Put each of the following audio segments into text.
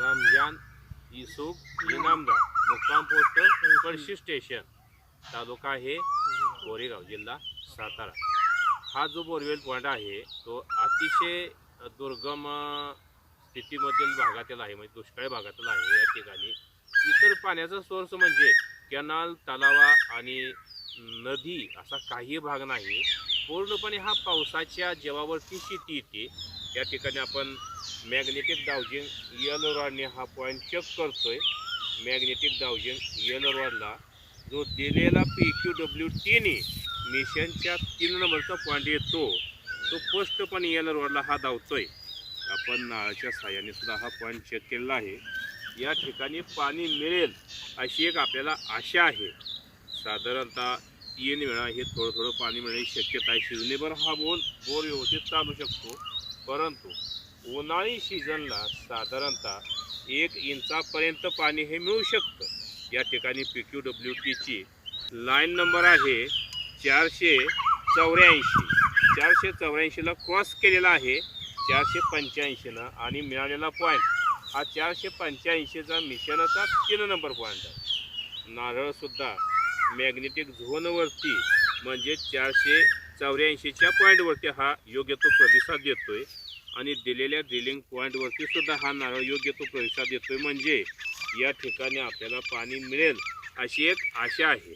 रमजान युसुफ इनामदार मुक्काम पोस्ट कळशी स्टेशन तालुका आहे कोरेगाव जिल्हा सातारा. हा जो बोरवेल पॉईंट आहे तो अतिशय दुर्गम स्थितीमधील भागातील आहे म्हणजे दुष्काळी भागातील आहे या ठिकाणी. इतर पाण्याचा सोर्स म्हणजे कॅनाल तलावा आणि नदी असा काही भाग नाही. पूर्णपणे हा पावसाच्या जेवावरती शेती येते. या ठिकाणी आपण मॅग्नेटिक डावजिंग यल रॉडने हा पॉईंट चेक करतोय. मॅग्नेटिक डावजिंग यल रॉडला जो दिलेला पी क्यू डब्ल्यू टीने मिशनच्या तीन नंबरचा पॉईंट येतो तो स्पष्टपणे यल रॉडला हा धावतोय. आपण नाळाच्या साह्याने सुद्धा हा पॉईंट चेक केलेला आहे. या ठिकाणी पाणी मिळेल अशी एक आपल्याला आशा आहे. साधारणतः तीन वेळा हे थोडं थोडं पाणी मिळण्याची शक्यता आहे. शिजणेभर हा बोल बोर व्यवस्थित चालू शकतो. परंतु उन्हाळी सीझनला साधारणतः एक इंचापर्यंत पाणी हे मिळू शकतं. या ठिकाणी पी क्यू डब्ल्यू टीची लाईन नंबर आहे चारशे चौऱ्याऐंशी. चारशे चौऱ्याऐंशीला क्रॉस केलेला आहे. चारशे पंच्याऐंशीनं आणि मिळालेला पॉईंट हा चारशे पंच्याऐंशीचा मिशनचा तीन नंबर पॉईंट आहे. नारळसुद्धा मॅग्नेटिक झोनवरती म्हणजे चारशे चौऱ्याऐंशीच्या पॉईंटवरती हा योग्य तो प्रतिसाद देतोय. आणि दिलेल्या ड्रिलिंग पॉईंटवरती सुद्धा हा नारळ योग्य तो प्रतिसाद देतोय. म्हणजे या ठिकाणी आपल्याला पाणी मिळेल अशी एक आशा आहे.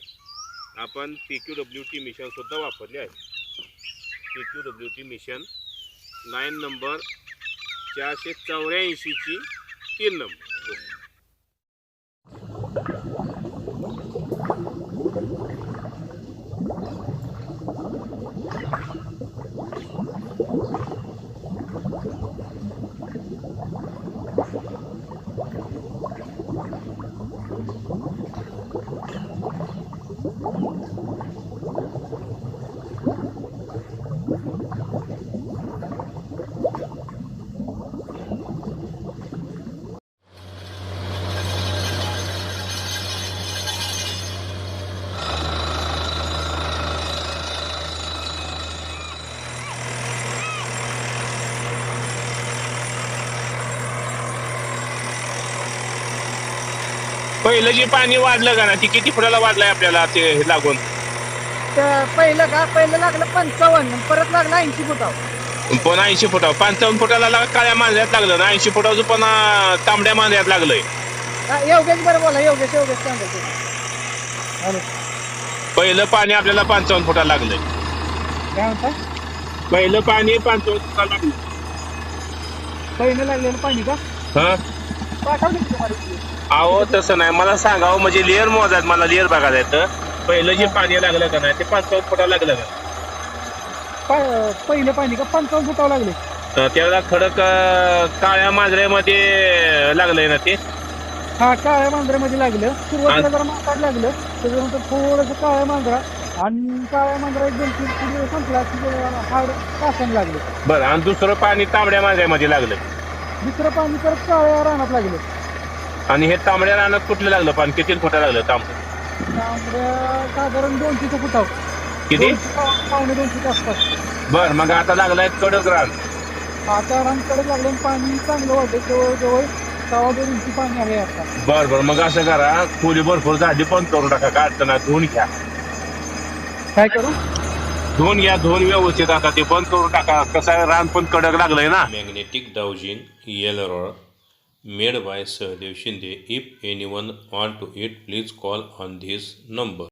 आपण पी क्यू डब्ल्यू टी मिशनसुद्धा वापरले आहे. P Q W T machine line number चारशे चौऱ्याऐंशीची तीन नंबर पहिलं जे पाणी वाढलं का ना ती किती फुटाला वाढलंय आपल्याला ते लागून? तर पहिलं का पहिलं लागलं पंचावन्न परत लागलं ऐंशी फुटाव पुन्हा ऐंशी फुटावर. पंचावन्न फुटाला लाग- काळ्या मांजऱ्यात लागलं ना ऐंशी फुटाचं पुन्हा तांबड्या मांजऱ्यात लागलंय. योगेश बरं बोला योगेश योगेश हॅलो. पहिलं पाणी आपल्याला पंचावन्न फुटाला लागलंय. काय म्हणता? पहिलं पाणी पंचावन्न फुटाला लागलं पहिलं लागलेलं पाणी का? हा. अहो तसं नाही. मला सांगावं म्हणजे लेअर मोजायत मला लेअर बघायला येतं. पहिलं जे पाणी लागलं का नाही ते पंचावन्न फुटाला लागलं का? पा- पहिलं पाणी का पंचावन्न फुटावं लागले? तर त्याला खडक अं, काळ्या मांजऱ्यामध्ये लागलंय ना ते. हा काळ्या मांजऱ्यामध्ये लागलं. सुरुवातीला जरा माकाड लागलं. त्याच्यानंतर थोडंसं काळ्या मांजरा आणि काळ्या मांजरा एक दोन तीन फुट संपला की हाड कासन लागले. बरं आणि दुसरं पाणी तांबड्या मांजऱ्यामध्ये लागलं. दुसरं पाणी परत काळ्या रानात लागलं. आणि हे तांबड्या रानात कुठलं लागलं? पाणी किती फुटा लागलं तांबडं त्यामुळे साधारण दोनशे फुटाव किती? पावणे दोनशेच्या आसपास. बर मग आता लागलाय कडक रान. आता रानकडे लागलं आणि पाणी चांगलं वाटतं जवळजवळ सव्वा दोन इंची पाणी आहे आता. बर बर मग असं करा. खोली भरपूर झाली पण करून टाका काय अडचण नाही धुवून घ्या. काय करू? धुवून घ्या धुवून व्यवस्थित आता ते बंद करून टाका. कसं आहे रान पण कडक लागलंय ना. Magnetic dowsing L rod made by Sahadev Shinde if any one want to it please call on this number